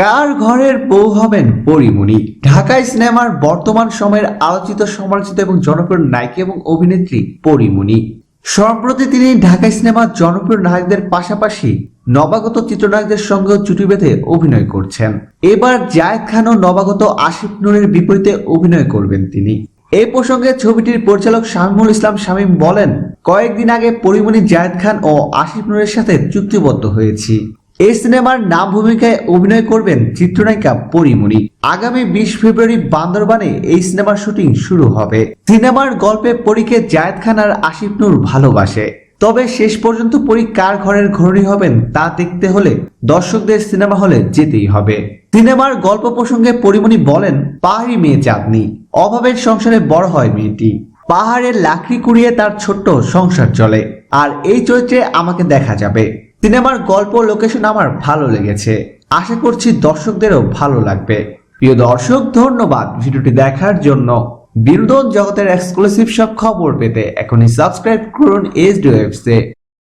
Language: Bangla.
কার ঘরের বউ হবেন পরিমণি? ঢাকায় সিনেমার বর্তমান সময়ের আলোচিত, সমালোচিত এবং জনপ্রিয় নায়িকা এবং অভিনেত্রী পরিমণি। সম্প্রতি তিনি ঢাকায় সিনেমার জনপ্রিয় নায়কদের পাশাপাশি নবাগত চিত্রনায়কদের সঙ্গেও জুটি বেঁধে অভিনয় করছেন। এবার জায়েদ খান ও নবাগত আসিফ নুরের বিপরীতে অভিনয় করবেন তিনি। এই প্রসঙ্গে ছবিটির পরিচালক শামীমুল ইসলাম শামীম বলেন, কয়েকদিন আগে পরিমণি, জায়েদ খান ও আসিফ নুরের সাথে চুক্তিবদ্ধ হয়েছি। এই সিনেমার নাম ভূমিকায় অভিনয় করবেন চিত্রনায়িকা পরিমণি। আগামী বিশ ফেব্রুয়ারি বান্দরবানে এই সিনেমার শুটিং শুরু হবে। সিনেমার গল্পে পরীকে জায়েদ খান আর আসিফ নূর ভালোবাসে। তবে শেষ পর্যন্ত পরী কার ঘরের ঘরণী হবেন তা দেখতে হলে দর্শকদের সিনেমা হলে যেতেই হবে। সিনেমার গল্প প্রসঙ্গে পরিমণি বলেন, পাহাড়ি মেয়ে চাঁদনি, অভাবের সংসারে বড় হয় মেয়েটি। পাহাড়ের লাকড়ি কুড়িয়ে তার ছোট্ট সংসার চলে, আর এই চরিত্রে আমাকে দেখা যাবে। সিনেমার গল্প লোকেশন আমার ভালো লেগেছে। আশা করছি দর্শকদেরও ভালো লাগবে। প্রিয় দর্শক, ধন্যবাদ ভিডিওটি দেখার জন্য। বিনোদন জগতের এক্সক্লুসিভ সব খবর পেতে এখনই সাবস্ক্রাইব করুন এইচ ডি